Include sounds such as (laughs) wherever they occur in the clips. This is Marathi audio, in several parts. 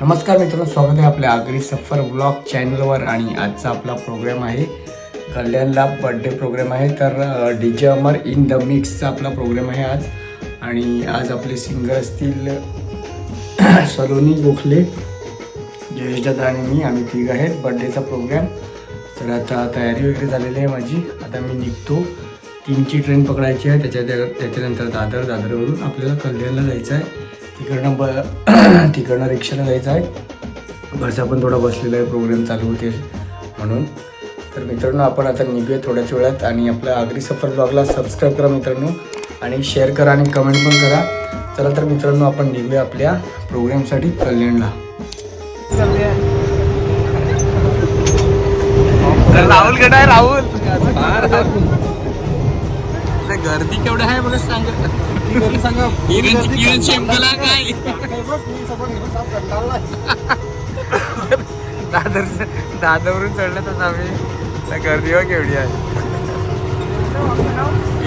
नमस्कार मित्रांनो स्वागत आहे आपल्या आगरी सफर ब्लॉग चॅनलवर आणि आजचा आपला प्रोग्राम आहे. कल्याणला बड्डे प्रोग्राम आहे तर D J Amar in the मिक्सचा आपला प्रोग्राम आहे आज. आणि आज आपले सिंगर असतील (clears throat) सलोनी गोखले जयेश दादा आणि मी आम्ही तिघ आहेत बड्डेचा प्रोग्राम. तर आता तयारी वगैरे झालेली आहे माझी. आता मी निघतो. तीनची ट्रेन पकडायची आहे त्याच्या त्याच्यानंतर दादर दादरवरून आपल्याला कल्याणला जायचं आहे. तिकडनं ब (clears throat) तिकडनं रिक्षाला जायचं आहे. घरचा पण थोडा बसलेला आहे प्रोग्राम चालू होते म्हणून. तर मित्रांनो आपण आता निघूया थोड्याच वेळात आणि आपल्या आगरी सफर ब्लॉगला सबस्क्राईब करा मित्रांनो आणि शेअर करा आणि कमेंट पण करा. चला तर मित्रांनो आपण निघूया आपल्या प्रोग्रामसाठी कल्याणला. राहुल गड आहे राहुल. गर्दी केवढं आहे मला सांग. किरण किरण शेमकला काय? दादर दादरवरून चढल्यातच आम्ही गर्दीवर केवढी आहे.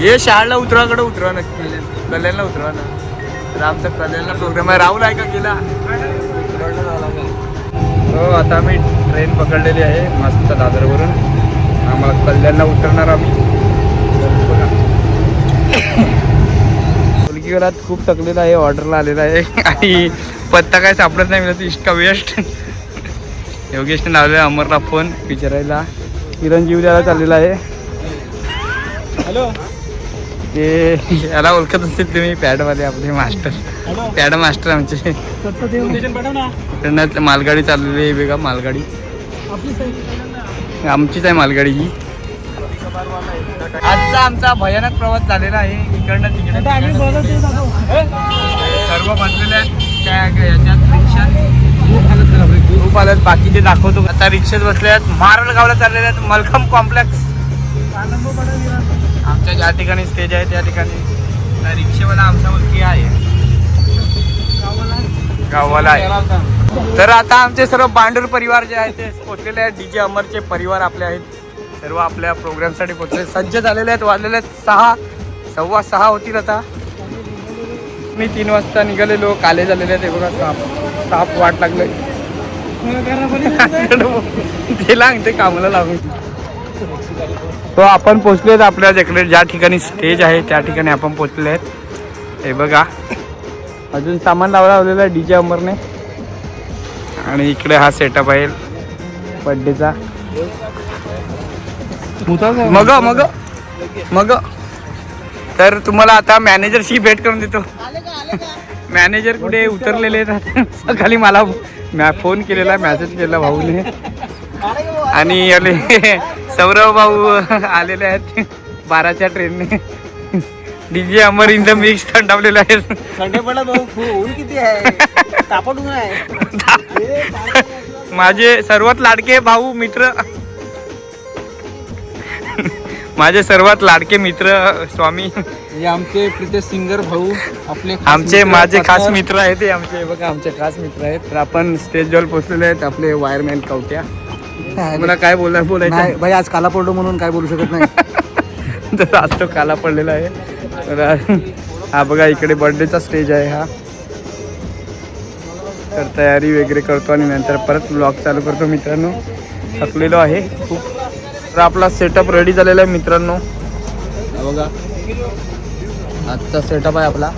ये शहाडला उतराकडे उतरा नक्की. कल्याणला उतरा ना. तर आमचा कल्याणला प्रोग्राम आहे. राहुल आहे का गेला हो आता आम्ही ट्रेन पकडलेली आहे. मस्त दादरवरून. आम्हाला कल्याणला उतरणार आम्ही. घरात खूप थकलेला आहे ऑर्डरला आलेला आहे. आणि पत्ता काय सापडत नाही मिळत इष्का वेस्ट योगेशने लावलेला अमरला फोन विचारायला. चिरंजीव द्यायला चाललेला आहे. हॅलो. ते याला ओळखत असतील तुम्ही पॅडवाले आपले मास्टर. पॅड मास्टर आमचे. मालगाडी चाललेली आहे बघा मालगाडी. आमचीच आहे मालगाडी ही. आजचा आमचा भयानक प्रवास झालेला आहे. इकडनं तिकडे सर्व बसलेले आहेत. त्या याच्यात रिक्षात खूप आल्यात बाकीचे दाखवतो. आता रिक्षेत बसले आहेत. मारड गावला चाललेले आहेत. मलखम कॉम्प्लेक्स. आमच्या ज्या ठिकाणी स्टेज आहे त्या ठिकाणी. त्या रिक्षेवाला आमचा मुलगी आहे. गावाला आहे. तर आता आमचे सर्व बांडूर परिवार जे आहे ते पोचलेले आहेत. डीजे अमरचे परिवार आपले आहेत. सर्व आपल्या प्रोग्रामसाठी पोचले सज्ज झालेले आहेत वाजलेले आहेत सहा. सव्वा सहा होतील आता. मी तीन वाजता निघालेलो काले झालेले आहेत. हे बघा साप. साप वाट लागले ते लाग ते कामाला लागून. तो आपण पोचलो आहेत आपल्या जिकडे ज्या ठिकाणी स्टेज आहे त्या ठिकाणी आपण पोचले आहेत. हे बघा. अजून सामान लावला लावलेलं आहे डीजे अमरने. आणि इकडे हा सेटअप आहे. बड्डेचा मग मग मग. तर तुम्हाला आता मॅनेजरशी भेट करून देतो. मॅनेजर कुठे उतरलेले आहेत? सकाळी मला मॅ फोन केलेला मेसेज केला भाऊने. आणि आले सौरभ भाऊ आलेले आहेत. बाराच्या ट्रेनने DJ Amar in the mix थंडावलेले आहे. (laughs) माझे सर्वात लाडके भाऊ मित्र. माझे सर्वात लाडके मित्र स्वामी. हे आमचे प्रितेश सिंगर भाऊ आपले आमचे माझे खास. मित्र आहेत ते आमचे. बघा आमचे खास मित्र आहेत. तर आपण स्टेजवर पोचलेले आहेत आपले वायरमॅन कवट्या. मला काय बोला बोलायचं? भाई आज काला पडलो म्हणून काय बोलू शकत नाही. (laughs) तर आज तो काला पडलेला आहे. तर हा बघा इकडे बर्थडेचा स्टेज आहे हा. तर तयारी वगैरे करतो आणि नंतर परत ब्लॉग चालू करतो मित्रांनो. थकलेलो आहे खूप. तर आपला सेटअप रेडी झालेला आहे मित्रांनो. बघा. आजचा सेटअप आहे आपला.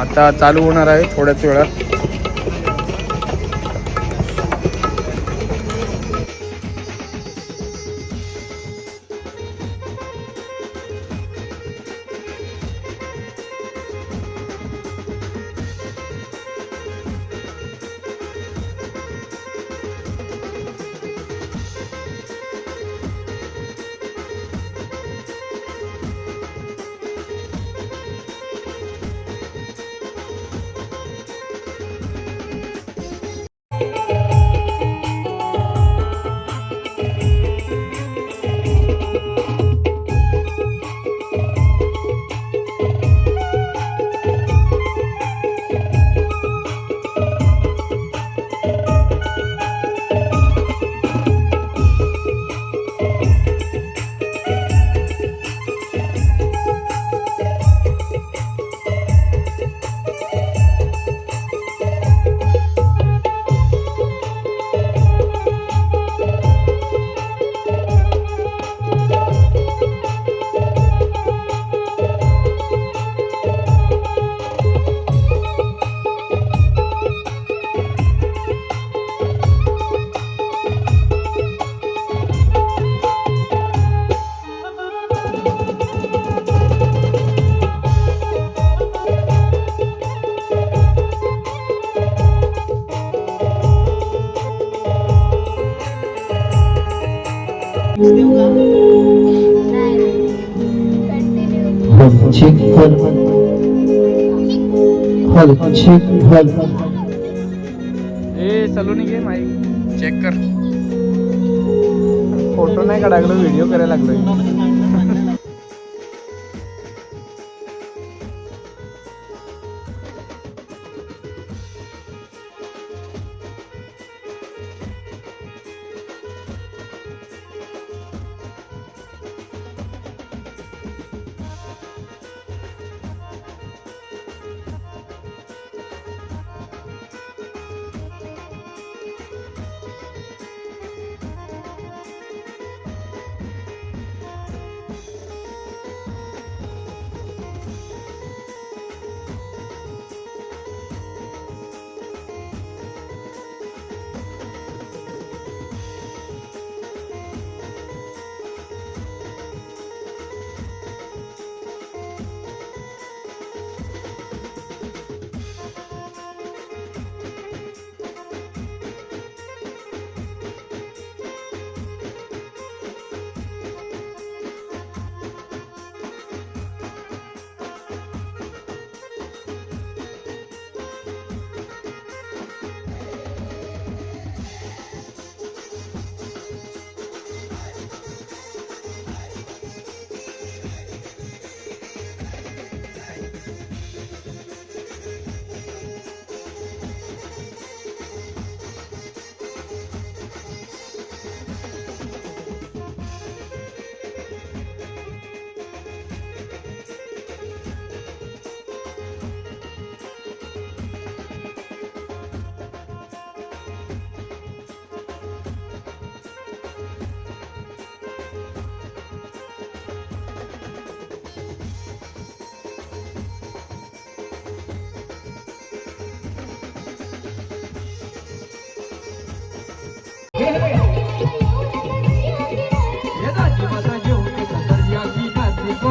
आता चालू होणार आहे थोड्याच वेळात. हल हल चेक हल ए सलून घे माईक. चेक कर. फोटो नाही काढायला व्हिडिओ करायला लागलोय.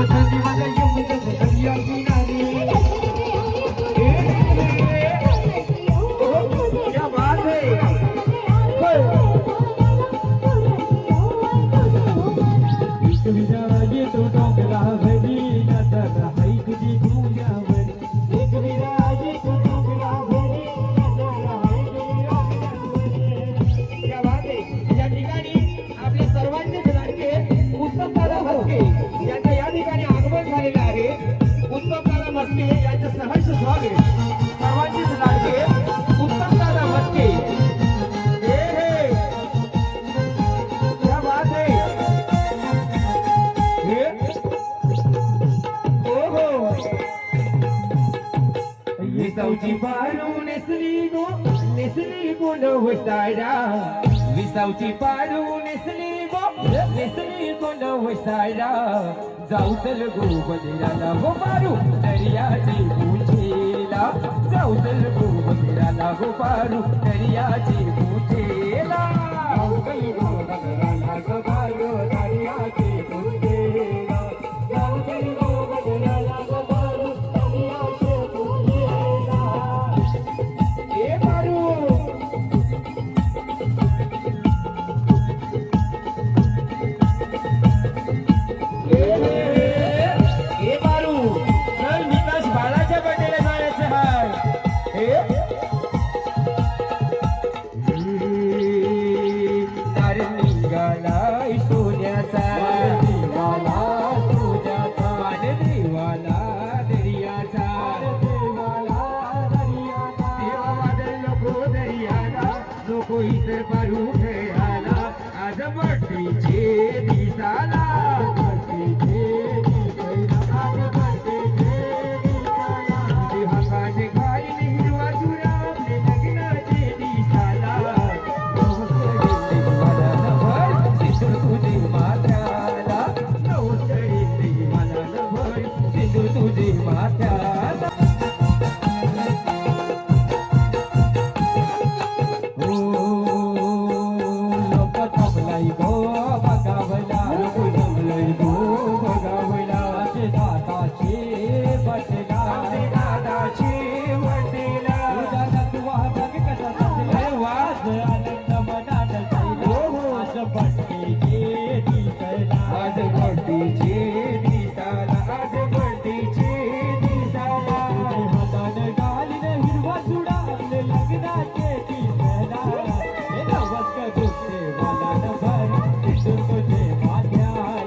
Thank you. विसावची पारू नेसली गो नेसली कोण वसाडा विसावची पारू नेसली गो नेसली कोण वसाडा जाऊ चल गो बदिराला हो पारू दर्याची पूजेला जाऊ चल गो बदिराला हो पारू दर्याची पूजेला ತುಜಿ ಮಾತಾ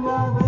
love.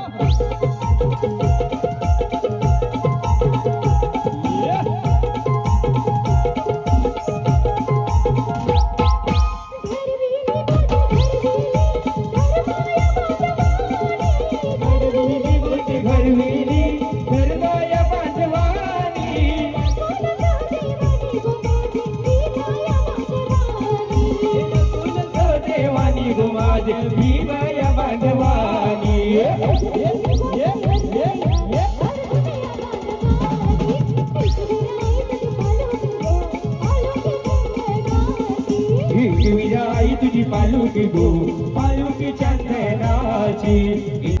आई तुझी पालू की पालुकी गो पालुकी चंदनाची.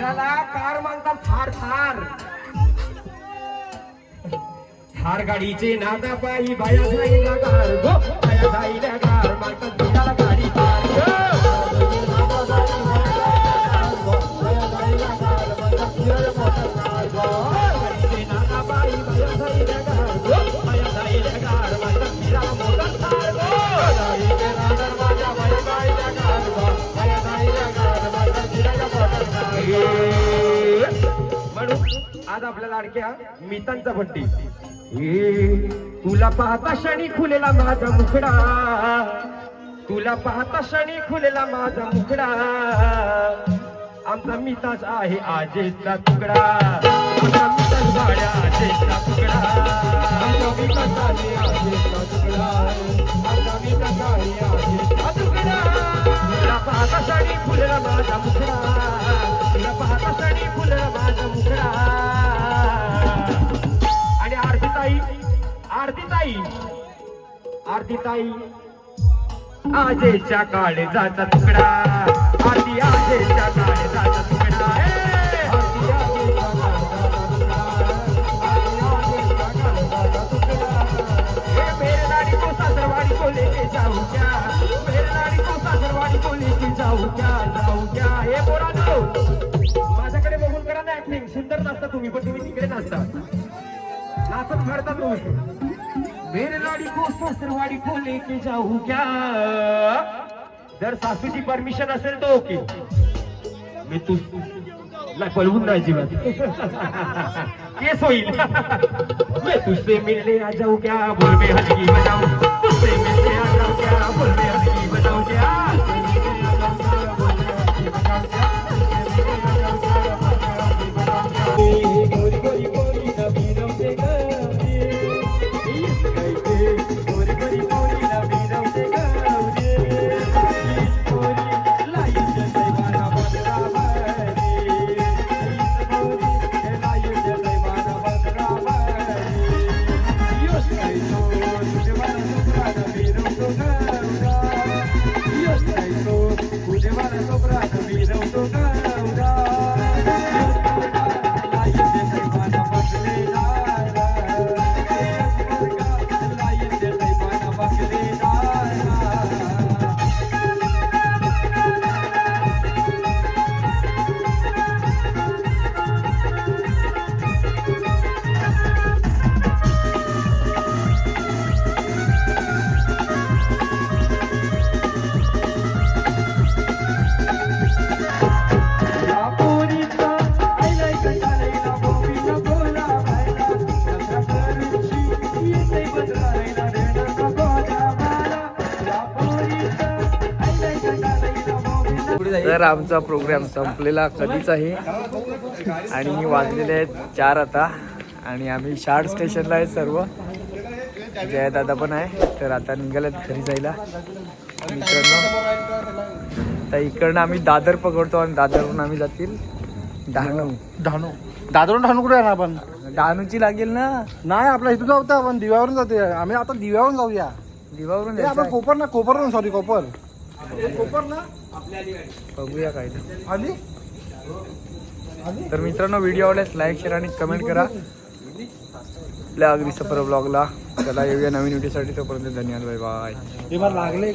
सारखं कार मागतात थार थार थार गाडीचे नादा पायी बाया जाईल कार गो हो, बाया जाईल कार मागतात. आपल्या लाडक्या मितांचा बड्डे. ए, तुला पाहता क्षणी खुलेला माझा मुखडा तुला पाहता क्षणी खुलेला माझा मुखडा आमचा मिताच आहे आजेचा तुकडा. आमचा मिताच गाड्या आजेचा तुकडा. आमचा मिताच आहे आजेचा तुकडा. आमचा मिताच आहे आजेचा तुकडा. तुला पाहता क्षणी खुलेला माझा मुखडा तुला पाहता क्षणी आरतीताई आजेच्या जाऊ तुकडा जाऊ आजेच्या हे तुकडा माझ्याकडे बघून करा ना ऍक्टिंग सुंदर नाचता तुम्ही पण तुम्ही तिकडे नाचता. नाचत फाडता तुम्ही. मेरे लाडी को ससुरवाड़ी को लेके जाऊ क्या? जर सासूची परमिशन असेल तो ओके। मी तू पळवून नाही जीवन। केस होईल। मैं तुझसे मिलने आ जाऊ क्या? बोल में हलकी बजाऊ तुझसे मिलने आ जाऊ क्या? बोल में हलकी तर आमचा प्रोग्राम संपलेला कधीच आहे आणि वाजलेले आहेत चार आता. आणि आम्ही शार्ट स्टेशनला आहे सर्व. जयदादा पण आहे. तर आता निघाल्यात घरी जायला. मित्रांनो तर इकडनं आम्ही दादर पकडतो आणि दादरवरून आम्ही जातील डहाणू डहाणू दादरून डहाणू कुठे आहे आपण? डहाणूची लागेल ना? नाही आपल्या इथून जाऊ आपण. दिव्यावरून जाते. आम्ही आता दिव्यावरून जाऊया. आपण आहे. कोपर ना कोपरवरून सॉरी कोपर. बघूया काय. आली? तर मित्रांनो व्हिडिओ आवडल्यास लाईक शेअर आणि कमेंट करा. आपल्या अगदी सफर ब्लॉगला चला येऊया नवीन व्हिडिओसाठी तोपर्यंत धन्यवाद. बाय बाय लागले